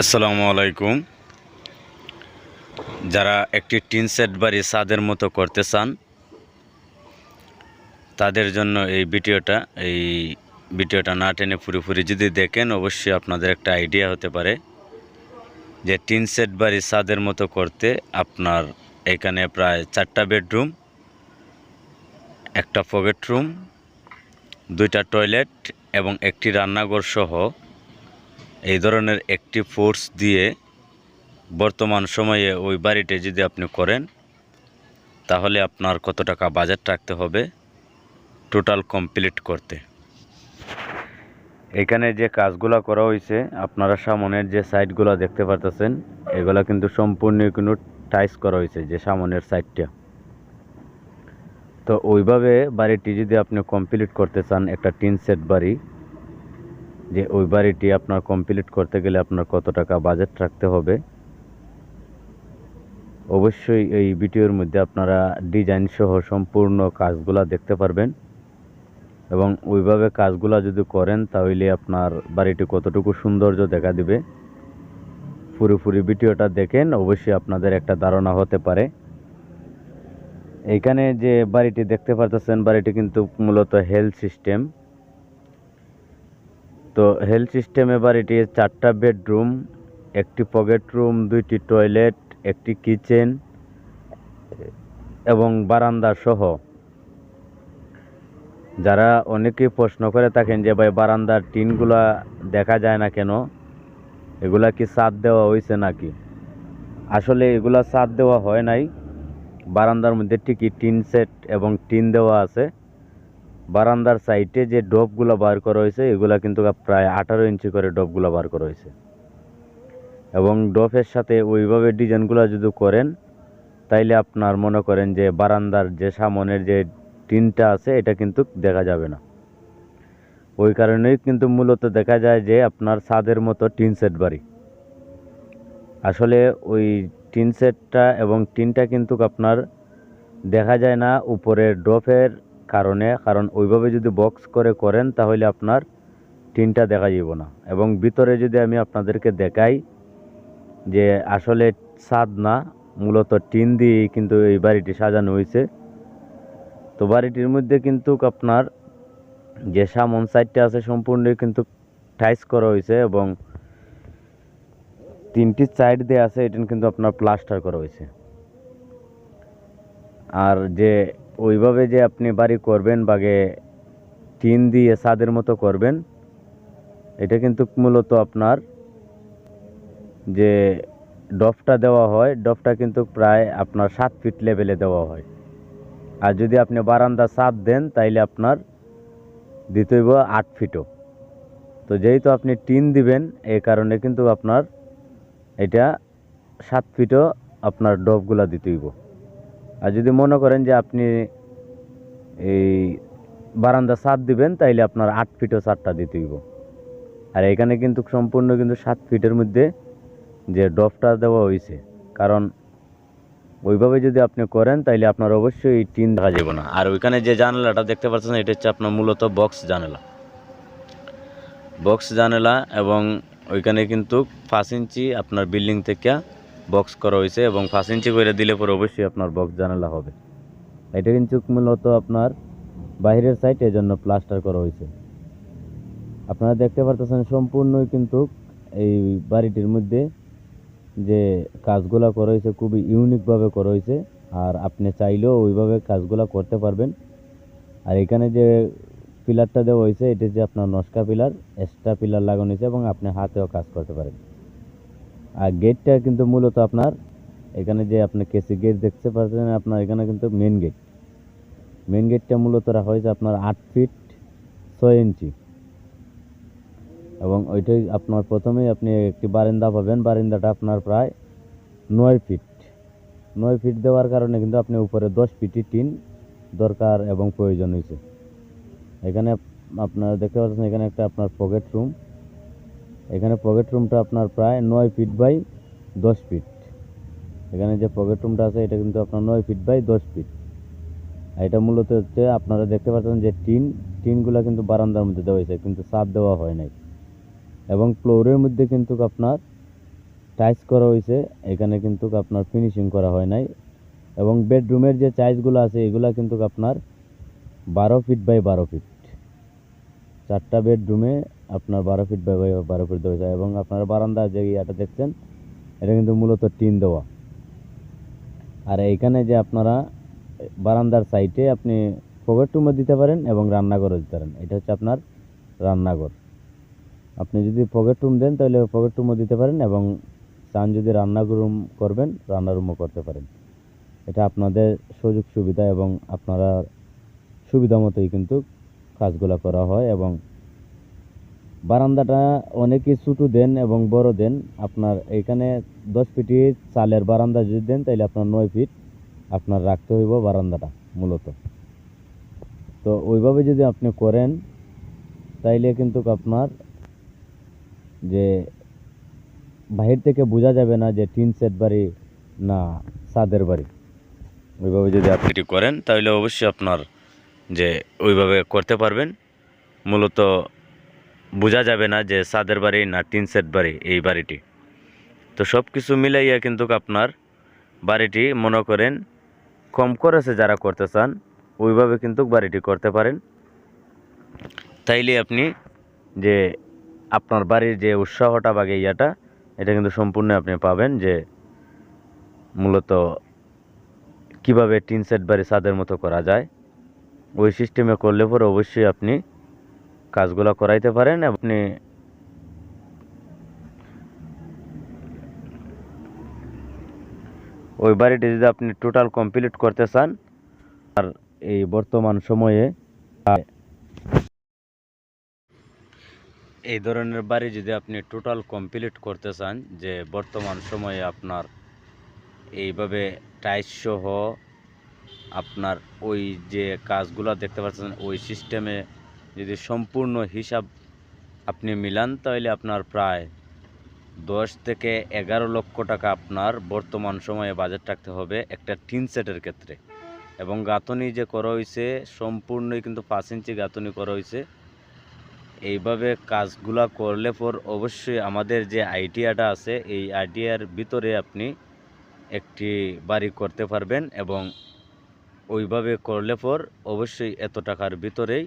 আসসালামু আলাইকুম। যারা একটি টিন সেট বাড়ি ছাদের মতো করতে চান, তাদের জন্য এই ভিডিওটা এই ভিডিওটা না টেনে পুরোপুরি যদি দেখেন, অবশ্যই আপনাদের একটা আইডিয়া হতে পারে যে টিন সেট বাড়ি ছাদের মতো করতে আপনার এখানে প্রায় চারটা বেডরুম, একটা পকেট রুম, দুইটা টয়লেট এবং একটি রান্নাঘর সহ এই ধরনের একটি ফোর্স দিয়ে বর্তমান সময়ে ওই বাড়িটি যদি আপনি করেন, তাহলে আপনার কত টাকা বাজেট রাখতে হবে টোটাল কমপ্লিট করতে। এখানে যে কাজগুলো করা হয়েছে আপনারা সামনের যে সাইডগুলো দেখতে পারতেছেন, এগুলা কিন্তু সম্পূর্ণ কিন্তু টাইস করা হয়েছে যে সামনের সাইডটা তো ওইভাবে বাড়িটি যদি আপনি কমপ্লিট করতে চান, একটা টিন সেট বাড়ি যে ওই বাড়িটি আপনার কমপ্লিট করতে গেলে আপনার কত টাকা বাজেট রাখতে হবে, অবশ্যই এই ভিডিওর মধ্যে আপনারা ডিজাইন সহ সম্পূর্ণ কাজগুলা দেখতে পারবেন এবং ওইভাবে কাজগুলা যদি করেন তাহলে আপনার বাড়িটি কতটুকু সৌন্দর্য দেখা দিবে। পুরোপুরি ভিডিওটা দেখেন, অবশ্যই আপনাদের একটা ধারণা হতে পারে। এইখানে যে বাড়িটি দেখতে পারতেছেন, বাড়িটি কিন্তু মূলত হেলথ সিস্টেম তো হেলথ সিস্টেম সিস্টেমে বাড়িটি চারটা বেডরুম একটি পকেট রুম দুইটি টয়লেট একটি কিচেন এবং বারান্দা সহ। যারা অনেকেই প্রশ্ন করে থাকেন যে, ভাই, বারান্দার টিনগুলা দেখা যায় না কেন? এগুলা কি ছাদ দেওয়া হয়েছে নাকি? আসলে এগুলা ছাদ দেওয়া হয় নাই। বারান্দার মধ্যে ঠিকই টিন সেট এবং টিন দেওয়া আছে। বারান্দার সাইডে যে ডবগুলো বার করা হয়েছে, এগুলা কিন্তু প্রায় আঠারো ইঞ্চি করে ডবগুলো বার করা হয়েছে। এবং ডফের সাথে ওইভাবে ডিজাইনগুলো যদি করেন, তাইলে আপনার মনে করেন যে বারান্দার যে সামনের যে টিনটা আছে, এটা কিন্তু দেখা যাবে না। ওই কারণেই কিন্তু মূলত দেখা যায় যে আপনার ছাদের মতো টিন সেট বাড়ি। আসলে ওই টিন সেটটা এবং টিনটা কিন্তু আপনার দেখা যায় না, উপরের ড্রপের কারণে, কারণ ওইভাবে যদি বক্স করে করেন, তাহলে আপনার টিনটা দেখা যাব না। এবং ভিতরে যদি আমি আপনাদেরকে দেখাই যে আসলে ছাদ না, মূলত টিন দিয়েই কিন্তু এই বাড়িটি সাজানো হয়েছে তো বাড়িটির মধ্যে কিন্তু আপনার যে সামন সাইডটা আছে সম্পূর্ণই কিন্তু টাইস করা হয়েছে এবং তিনটি সাইড দিয়ে আছে এটা কিন্তু আপনার প্লাস্টার করা হয়েছে আর যে ওইভাবে যে আপনি বাড়ি করবেন, বাগে টিন দিয়ে ছাদের মতো করবেন, এটা কিন্তু মূলত আপনার যে ডফটা দেওয়া হয়, ডফটা কিন্তু প্রায় আপনার সাত ফিট লেভেলে দেওয়া হয়। আর যদি আপনি বারান্দা ছাদ দেন, তাইলে আপনার দিতে হইব আট ফিটও তো যেহেতু আপনি টিন দিবেন এই কারণে কিন্তু আপনার এটা সাত ফিটও আপনার ডবগুলা দিতে হইব। আর যদি মনে করেন যে আপনি এই বারান্দা ছাদ দিবেন, তাইলে আপনার আট ফিটও ছাদটা দিতে হইব। আর এখানে কিন্তু সম্পূর্ণ কিন্তু সাত ফিটের মধ্যে যে ডফটা দেওয়া হয়েছে কারণ ওইভাবে যদি আপনি করেন, তাইলে আপনার অবশ্যই টিন দেখা যাবে না। আর ওইখানে যে জানালাটা দেখতে পাচ্ছেন, এটা হচ্ছে আপনার মূলত বক্স জানালা। বক্স জানালা এবং ওইখানে কিন্তু পাঁচ ইঞ্চি আপনার বিল্ডিং থেকে বক্স করা হয়েছে এবং পাঁচ ইঞ্চি করে দিলে পরে অবশ্যই আপনার বক্স জানালা হবে। এটা কিন্তু মূলত আপনার বাইরের সাইড জন্য প্লাস্টার করা হয়েছে। আপনারা দেখতে পারতেছেন সম্পূর্ণই কিন্তু এই বাড়িটির মধ্যে যে কাজগুলা করা হয়েছে খুবই ইউনিকভাবে করা হয়েছে। আর আপনি চাইলেও ওইভাবে কাজগুলা করতে পারবেন। আর এখানে যে পিলারটা দেওয়া হয়েছে, এটা যে আপনার নস্কা পিলার এক্সট্রা পিলার লাগানো হয়েছে এবং আপনি হাতেও কাজ করতে পারেন। আর গেটটা কিন্তু মূলত আপনার এখানে যে আপনি কেসি গেট দেখতে পাচ্ছেন, আপনার এখানে কিন্তু মেন গেট মেন গেটটা মূলত রাখা হয়েছে আপনার আট ফিট ছয় ইঞ্চি। এবং ওইটাই আপনার প্রথমেই আপনি একটি বারান্দা পাবেন। বারান্দাটা আপনার প্রায় নয় ফিট নয় ফিট দেওয়ার কারণে কিন্তু আপনি উপরে দশ ফিটই টিন দরকার এবং প্রয়োজন হয়েছে। এখানে আপনার দেখতে পাচ্ছেন এখানে একটা আপনার পকেট রুম এখানে পকেট রুমটা আপনার প্রায় নয় ফিট বাই দশ ফিট এখানে যে পকেট রুমটা আছে, এটা কিন্তু আপনার নয় ফিট বাই দশ ফিট আর এটা মূলত হচ্ছে, আপনারা দেখতে পাচ্ছেন যে টিন, টিনগুলো কিন্তু বারান্দার মধ্যে দেওয়া হয়েছে, কিন্তু ছাদ দেওয়া হয় নাই। এবং ফ্লোরের মধ্যে কিন্তু আপনার টাইস করা হয়েছে, এখানে কিন্তু আপনার ফিনিশিং করা হয় নাই। এবং বেডরুমের যে চাইজগুলো আছে, এগুলা কিন্তু আপনার বারো ফিট বাই বারো ফিট চারটা বেডরুমে আপনার বারো ফিট বাই বারো ফিট দেওয়া এবং আপনার বারান্দা যে ইয়াটা দেখছেন, এটা কিন্তু মূলত টিন দেওয়া। আর এইখানে যে আপনারা বারান্দার সাইডে আপনি পকেট রুমও দিতে পারেন এবং রান্নাঘরও দিতে পারেন। এটা হচ্ছে আপনার রান্নাঘর। আপনি যদি পকেট রুম দেন, তাহলে পকেট রুমও দিতে পারেন এবং চান যদি রান্নাঘর রুম করবেন রান্না রুমও করতে পারেন। এটা আপনাদের সুযোগ সুবিধা এবং আপনারা সুবিধা মতোই কিন্তু কাজগুলো করা হয় এবং বারান্দাটা অনেকে ছোটো দেন এবং বড় দেন। আপনার এখানে দশ ফিটি চালের বারান্দা যদি দেন তাহলে আপনার নয় ফিট আপনার রাখতে হইব বারান্দাটা, মূলত। তো ওইভাবে যদি আপনি করেন, তাইলে কিন্তু আপনার যে বাহির থেকে বোঝা যাবে না যে টিন সেট বাড়ি না সাদের বাড়ি। ওইভাবে যদি আপনি করেন তাহলে অবশ্যই আপনার যে ওইভাবে করতে পারবেন। মূলত বোঝা যাবে না যে সাদের বাড়ি না টিন সেট বাড়ি এই বাড়িটি। তো সব কিছু মিলাইয়া কিন্তু আপনার বাড়িটি মনে করেন কম করেছে যারা করতে চান, ওইভাবে কিন্তু বাড়িটি করতে পারেন। তাইলে আপনি যে আপনার বাড়ির যে উৎসাহটা বা ইয়াটা, এটা কিন্তু সম্পূর্ণ আপনি পাবেন যে মূলত কীভাবে টিন সেট বাড়ি ছাদের মতো করা যায়। ওই সিস্টেমে করলে পরে অবশ্যই আপনি কাজগুলো করাইতে পারেন আপনি ওই বাড়িটি যদি আপনি টোটাল কমপ্লিট করতে চান, আর এই বর্তমান সময়ে, এই ধরনের বাড়ি যদি আপনি টোটাল কমপ্লিট করতে চান, যে বর্তমান সময়ে আপনার এইভাবে টাইস সহ আপনার ওই যে কাজগুলো দেখতে পাচ্ছেন, ওই সিস্টেমে যদি সম্পূর্ণ হিসাব আপনি মিলান, তাহলে আপনার প্রায় দশ থেকে এগারো লক্ষ টাকা আপনার বর্তমান সময়ে বাজেট রাখতে হবে একটা টিন সেটের ক্ষেত্রে। এবং গাঁথনি যে করা হয়েছে সম্পূর্ণই কিন্তু পাঁচ ইঞ্চি গাঁথনি করা হয়েছে এইভাবে কাজগুলা করলে পর অবশ্যই আমাদের যে আইডিয়াটা আছে, এই আইডিয়ার ভিতরে আপনি একটি বাড়ি করতে পারবেন এবং ওইভাবে করলে পর অবশ্যই এত টাকার ভিতরেই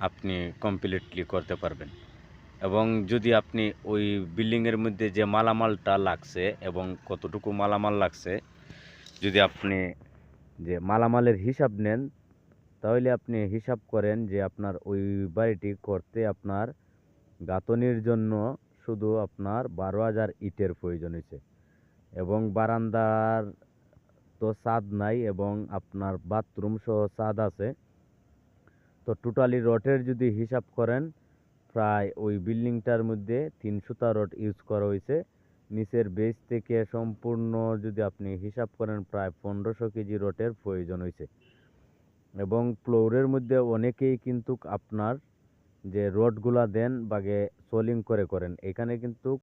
আপনি কমপ্লিটলি করতে পারবেন। এবং যদি আপনি ওই বিল্ডিংয়ের মধ্যে যে মালামালটা লাগছে এবং কতটুকু মালামাল লাগছে, যদি আপনি যে মালামালের হিসাব নেন, তাহলে আপনি হিসাব করেন যে আপনার ওই বাড়িটি করতে আপনার গাঁথনির জন্য শুধু আপনার বারো হাজার ইটের প্রয়োজন হয়েছে। এবং বারান্দার তো ছাদ নাই এবং আপনার বাথরুম সহ ছাদ আছে। তো টোটালি রডের যদি হিসাব করেন, প্রায় ওই বিল্ডিংটার মধ্যে তিনশোটা রড ইউজ করা হয়েছে। নিচের বেস থেকে সম্পূর্ণ যদি আপনি হিসাব করেন, প্রায় পনেরোশো কেজি রডের প্রয়োজন হয়েছে। এবং ফ্লোরের মধ্যে অনেকেই কিন্তু আপনার যে রডগুলা দেন, বাগে সোলিং করে করেন। এখানে কিন্তু